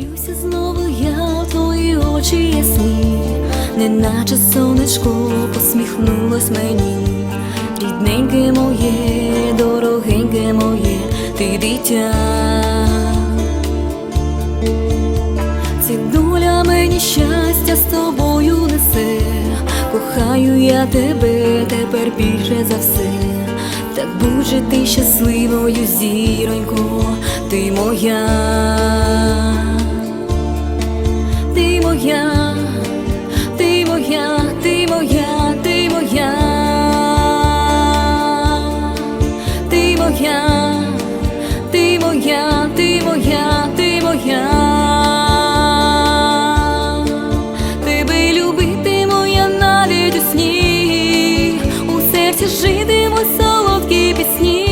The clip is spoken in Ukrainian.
Дивлюся знову я твої очі ясні, неначе сонечко посміхнулось мені. Рідненьке моє, дорогеньке моє, ти дитя. Ці доля мені щастя з тобою несе, кохаю я тебе тепер більше за все. Так будь же ти щасливою, зіронько, ти моя моя, ти моя, ти моя, ти моя, ти моя, ти моя, ти моя, ти моя. Тебе любити моя навіть у сні, у серці житиму солодкі пісні.